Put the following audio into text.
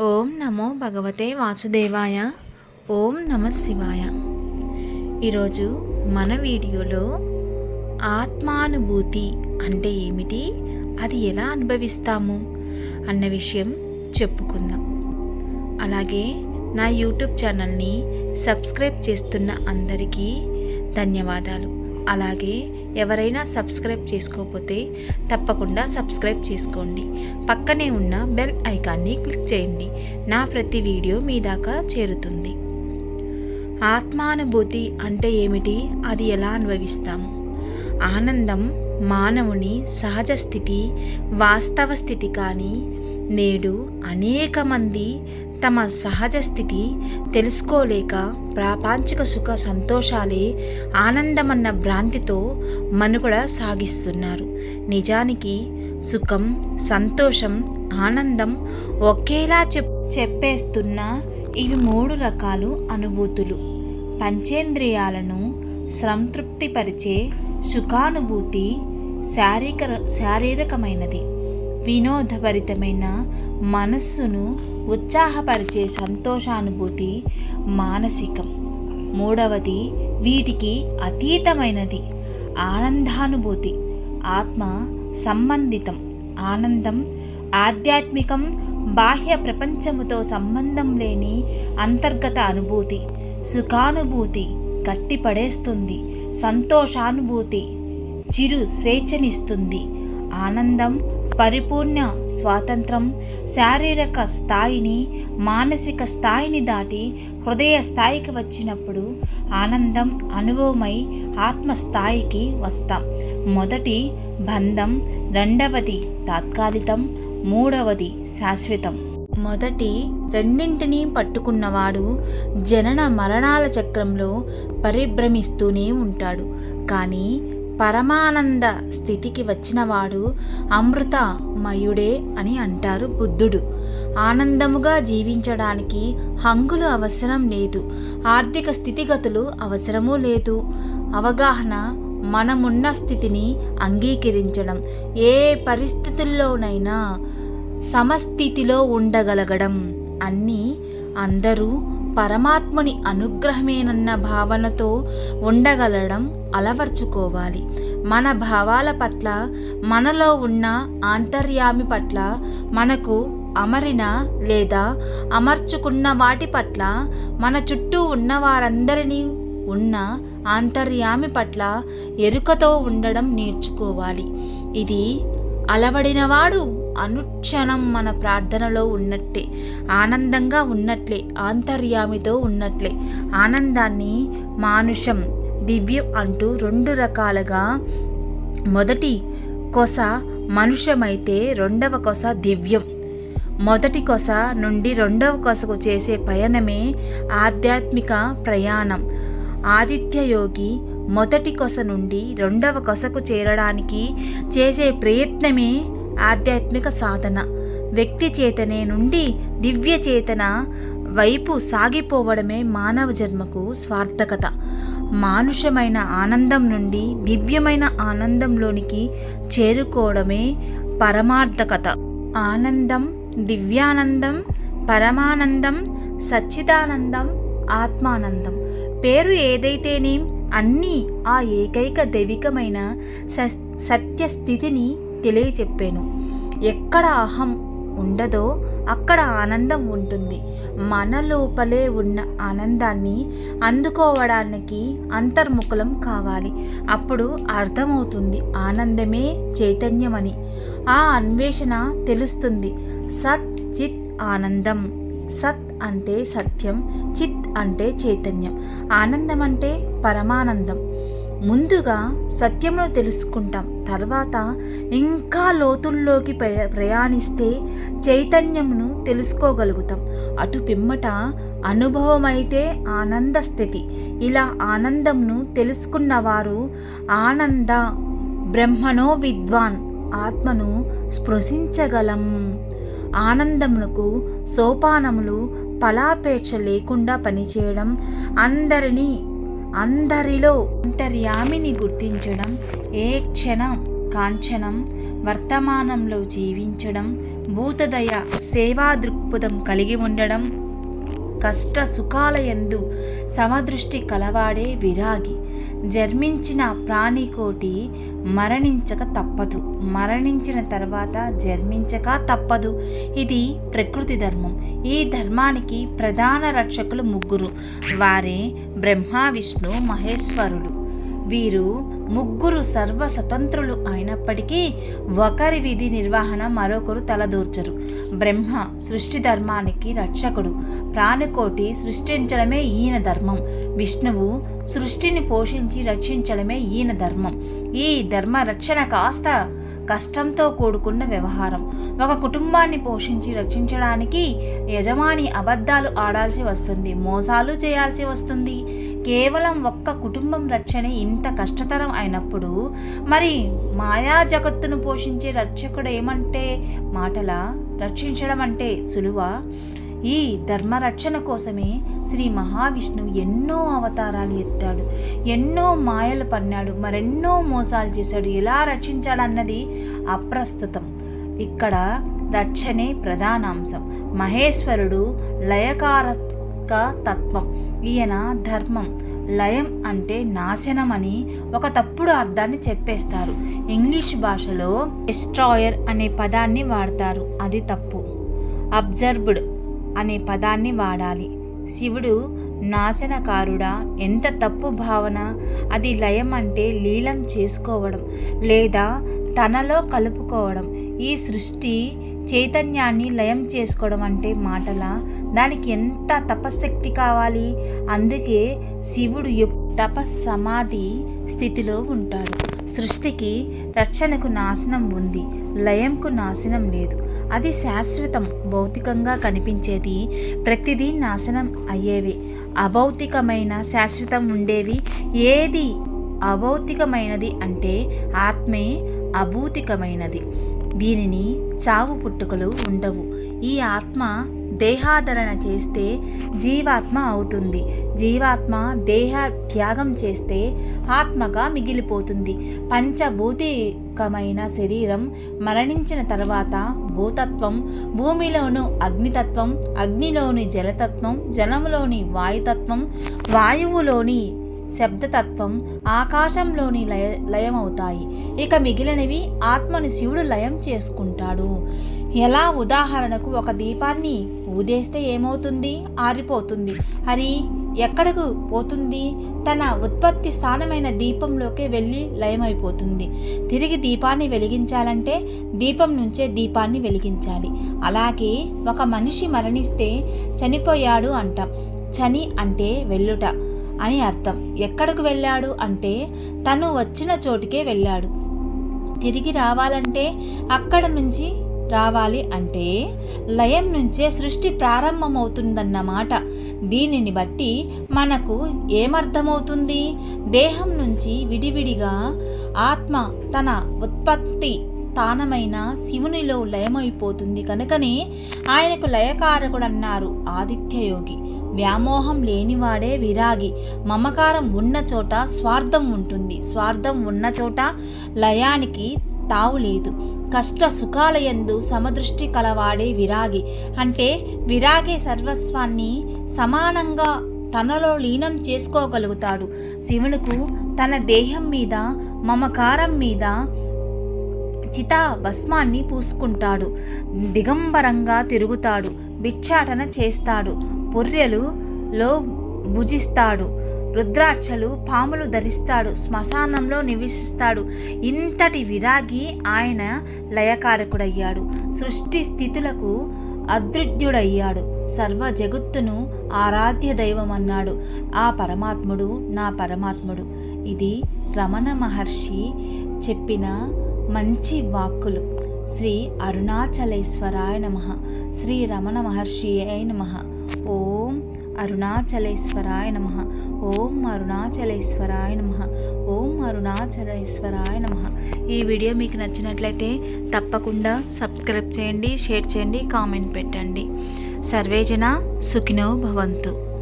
ఓం నమో భగవతే వాసుదేవాయ ఓం నమ శివాయ. ఈరోజు మన వీడియోలో ఆత్మానుభూతి అంటే ఏమిటి? అది ఎలా అనుభవిస్తాము? అన్న విషయం చెప్పుకుందాం. అలాగే నా యూట్యూబ్ ఛానల్ని సబ్స్క్రైబ్ చేస్తున్న అందరికీ ధన్యవాదాలు. అలాగే ఎవరైనా సబ్స్క్రైబ్ చేసుకోకపోతే తప్పకుండా సబ్స్క్రైబ్ చేసుకోండి. పక్కనే ఉన్న బెల్ ఐకాన్ని క్లిక్ చేయండి. నా ప్రతి వీడియో మీ దాకా చేరుతుంది. ఆత్మానుభూతి అంటే ఏమిటి? అది ఎలా అనుభవిస్తాము ఆనందం మానవుని సహజ స్థితి వాస్తవ స్థితి కానీ నేడు అనేక మంది తమ సహజ స్థితి తెలుసుకోలేక ప్రాపంచిక సుఖ సంతోషాలే ఆనందమన్న భ్రాంతితో మనుగడ సాగిస్తున్నారు. నిజానికి సుఖం సంతోషం ఆనందం ఒకేలా చెప్ చెప్పేస్తున్న ఇవి మూడు రకాలు అనుభూతులు. పంచేంద్రియాలను సంతృప్తిపరిచే సుఖానుభూతి శారీరక శారీరకమైనది. వినోదభరితమైన మనస్సును ఉత్సాహపరిచే సంతోషానుభూతి మానసికం. మూడవది వీటికి అతీతమైనది ఆనందానుభూతి. ఆత్మ సంబంధితం ఆనందం ఆధ్యాత్మికం బాహ్య ప్రపంచముతో సంబంధం లేని అంతర్గత అనుభూతి. సుఖానుభూతి గట్టిపడేస్తుంది సంతోషానుభూతి చిరు స్వేచ్ఛనిస్తుంది. ఆనందం పరిపూర్ణ స్వాతంత్రం శారీరక స్థాయిని మానసిక స్థాయిని దాటి హృదయ స్థాయికి వచ్చినప్పుడు ఆనందం అనుభవమై ఆత్మస్థాయికి వస్తాం. మొదటి బంధం రెండవది తాత్కాలికం మూడవది శాశ్వతం. మొదటి రెండింటినీ పట్టుకున్నవాడు జనన మరణాల చక్రంలో పరిభ్రమిస్తూనే ఉంటాడు. కానీ పరమానంద స్థితికి వచ్చినవాడు అమృతమయుడే అని అంటారు బుద్ధుడు. ఆనందముగా జీవించడానికి హంగులు అవసరం లేదు. ఆర్థిక స్థితిగతులు అవసరమూ లేదు. అవగాహన మనమున్న స్థితిని అంగీకరించడం. ఏ పరిస్థితుల్లోనైనా సమస్థితిలో ఉండగలగడం అన్నీ అందరూ పరమాత్ముని అనుగ్రహమేనన్న భావనతో ఉండగలడం అలవర్చుకోవాలి. మన భావాల పట్ల మనలో ఉన్న ఆంతర్యామి పట్ల మనకు అమరిన లేదా అమర్చుకున్న వాటి పట్ల మన చుట్టూ ఉన్న వారందరినీ ఉన్న ఆంతర్యామి పట్ల ఎరుకతో ఉండడం నేర్చుకోవాలి. ఇది అలవడినవాడు అనుక్షణం మన ప్రార్థనలో ఉన్నట్టే ఆనందంగా ఉన్నట్లే ఆంతర్యామితో ఉన్నట్లే. ఆనందాన్ని మానుషం దివ్యం అంటూ రెండు రకాలుగా మొదటి కొస మనుషమైతే రెండవ కొస దివ్యం. మొదటి కొస నుండి రెండవ కొసకు చేసే పయనమే ఆధ్యాత్మిక ప్రయాణం. ఆదిత్య యోగి మొదటి కొస నుండి రెండవ కొసకు చేరడానికి చేసే ప్రయత్నమే ఆధ్యాత్మిక సాధన. వ్యక్తి చేతనే నుండి దివ్య చేతన వైపు సాగిపోవడమే మానవ జన్మకు స్వార్థకత. మానుషమైన ఆనందం నుండి దివ్యమైన ఆనందంలోనికి చేరుకోవడమే పరమార్థకత. ఆనందం దివ్యానందం పరమానందం సచ్చిదానందం ఆత్మానందం. పేరు ఏదైతేనేం అన్నీ ఆ ఏకైక దైవికమైన స సత్యస్థితిని తెలియచెప్పాను. ఎక్కడ అహం ఉండదో అక్కడ ఆనందం ఉంటుంది. మన లోపలే ఉన్న ఆనందాన్ని అందుకోవడానికి అంతర్ముఖలం కావాలి. అప్పుడు అర్థమవుతుంది ఆనందమే చైతన్యమని. ఆ అన్వేషణ తెలుస్తుంది. సత్ చిత్ ఆనందం. సత్ అంటే సత్యం చిత్ అంటే చైతన్యం. ఆనందం అంటే పరమానందం. ముందుగా సత్యమును తెలుసుకుంటాం. తర్వాత ఇంకా లోతుల్లోకి ప్రయాణిస్తే చైతన్యమును తెలుసుకోగలుగుతాం. అటు పిమ్మట అనుభవమైతే ఆనంద స్థితి. ఇలా ఆనందంను తెలుసుకున్నవారు ఆనంద బ్రహ్మనో విద్వాన్ ఆత్మను స్పృశించగలం. ఆనందమునకు సోపానములు ఫలాపేక్ష లేకుండా పనిచేయడం అందరినీ అందరిలో అంతర్యామిని గుర్తించడం ఏ క్షణం కాంక్షణం వర్తమానంలో జీవించడం భూతదయ సేవా దృక్పథం కలిగి ఉండడం కష్ట సుఖాల ఎందు సమదృష్టి కలవాడే విరాగి జన్మించిన ప్రాణికోటి మరణించక తప్పదు. మరణించిన తర్వాత జన్మించక తప్పదు. ఇది ప్రకృతి ధర్మం. ఈ ధర్మానికి ప్రధాన రక్షకులు ముగ్గురు. వారే బ్రహ్మ విష్ణు మహేశ్వరుడు వీరు ముగ్గురు సర్వ స్వతంత్రులు అయినప్పటికీ ఒకరి విధి నిర్వహణ మరొకరు తలదూర్చరు. బ్రహ్మ సృష్టి ధర్మానికి రక్షకుడు. ప్రాణికోటి సృష్టించడమే ఈయన ధర్మం. విష్ణువు సృష్టిని పోషించి రక్షించడమే ఈయన ధర్మం. ఈ ధర్మ రక్షణ కాస్త కష్టంతో కూడుకున్న వ్యవహారం. ఒక కుటుంబాన్ని పోషించి రక్షించడానికి యజమాని అబద్ధాలు ఆడాల్సి వస్తుంది మోసాలు చేయాల్సి వస్తుంది. కేవలం ఒక్క కుటుంబం రక్షణ ఇంత కష్టతరం అయినప్పుడు మరి మాయా జగత్తును పోషించే రక్షకుడు ఏమంటే మాటల? రక్షించడం అంటే సులువ? ఈ ధర్మరక్షణ కోసమే శ్రీ మహావిష్ణువు ఎన్నో అవతారాలు ఎత్తాడు ఎన్నో మాయలు పన్నాడు మరెన్నో మోసాలు చేశాడు ఎలా రక్షించాడన్నది అప్రస్తుతం. ఇక్కడ రక్షణే ప్రధానాంశం. మహేశ్వరుడు లయకారక తత్వం. ఈయన ధర్మం. లయం అంటే నాశనం అని ఒక తప్పుడు అర్థాన్ని చెప్పేస్తారు. ఇంగ్లీష్ భాషలో ఎస్ట్రాయర్ అనే పదాన్ని వాడతారు. అది తప్పు. అబ్జర్బ్డ్ అనే పదాన్ని వాడాలి. శివుడు నాశనకారుడా ఎంత తప్పు భావన? అది లయం అంటే లీలం చేసుకోవడం లేదా తనలో కలుపుకోవడం. ఈ సృష్టి చైతన్యాన్ని లయం చేసుకోవడం అంటే మాటల? దానికి ఎంత తపశక్తి కావాలి? అందుకే శివుడు తపస్సమాధి స్థితిలో ఉంటాడు. సృష్టికి రక్షణకు నాశనం ఉంది లయంకు నాశనం లేదు. అది శాశ్వతం భౌతికంగా కనిపించేది. ప్రతిదీ నాశనం అయ్యేవి. అభౌతికమైన శాశ్వతం ఉండేవి. ఏది అభౌతికమైనది అంటే ఆత్మే అభూతికమైనది. దీనిని చావు పుట్టుకలు ఉండవు. ఈ ఆత్మ దేహాదరణ చేస్తే జీవాత్మ అవుతుంది. జీవాత్మ దేహ త్యాగం చేస్తే ఆత్మగా మిగిలిపోతుంది. పంచభూతికమైన శరీరం మరణించిన తర్వాత భూతత్వం భూమిలోను అగ్నితత్వం అగ్నిలోని జలతత్వం జలములోని వాయుతత్వం వాయువులోని శబ్దతత్వం ఆకాశంలోని లయ లయమవుతాయి. ఇక మిగిలినవి ఆత్మని శివుడు లయం చేసుకుంటాడు. ఎలా? ఉదాహరణకు ఒక దీపాన్ని ఊదేస్తే ఏమవుతుంది? ఆరిపోతుంది. హరి ఎక్కడకు పోతుంది? తన ఉత్పత్తి స్థానమైన దీపంలోకి వెళ్ళి లయమైపోతుంది. తిరిగి దీపాన్ని వెలిగించాలంటే దీపం నుంచే దీపాన్ని వెలిగించాలి. అలాగే ఒక మనిషి మరణిస్తే చనిపోయాడు అంటాం. చని అంటే వెళ్ళుట అని అర్థం. ఎక్కడకు వెళ్ళాడు అంటే తను వచ్చిన చోటుకే వెళ్ళాడు. తిరిగి రావాలంటే అక్కడ నుంచి రావాలి అంటే లయం నుంచే సృష్టి ప్రారంభమవుతుందన్నమాట దీనిని బట్టి మనకు ఏమర్థమవుతుంది? దేహం నుంచి విడివిడిగా ఆత్మ తన ఉత్పత్తి స్థానమైన శివునిలో లయమైపోతుంది కనుకనే ఆయనకు లయకారకుడు అన్నారు ఆదిత్యయోగి. వ్యామోహం లేనివాడే విరాగి. మమకారం ఉన్న చోట స్వార్థం ఉంటుంది. స్వార్థం ఉన్న చోట లయానికి తావు లేదు. కష్ట సుఖాలయందు సమదృష్టి కలవాడే విరాగి. అంటే విరాగే సర్వస్వాన్ని సమానంగా తనలో లీనం చేసుకోగలుగుతాడు. శివునుకు తన దేహం మీద మమకారం మీద చితా భస్మాన్ని పూసుకుంటాడు. దిగంబరంగా తిరుగుతాడు. భిక్షాటన చేస్తాడు. పొర్రెలులో భుజిస్తాడు. రుద్రాక్షలు పాములు ధరిస్తాడు శ్మశానంలో నివసిస్తాడు. ఇంతటి విరాగి ఆయన లయకారకుడయ్యాడు. సృష్టి స్థితులకు అదృద్యుడయ్యాడు సర్వ జగత్తును ఆరాధ్య దైవం అన్నాడు ఆ పరమాత్ముడు నా పరమాత్ముడు. ఇది రమణ మహర్షి చెప్పిన మంచి వాక్కులు. శ్రీ అరుణాచలేశ్వరాయ నమ. శ్రీ రమణ మహర్షి అయి నమ. అరుణాచలేశ్వరాయ నమ. ఓం అరుణాచలేశ్వరాయ నమ. ఓం అరుణాచలేశ్వరాయ నమ. ఈ వీడియో మీకు నచ్చినట్లయితే తప్పకుండా సబ్స్క్రైబ్ చేయండి షేర్ చేయండి కామెంట్ పెట్టండి. సర్వేజన సుఖినో భవంతు.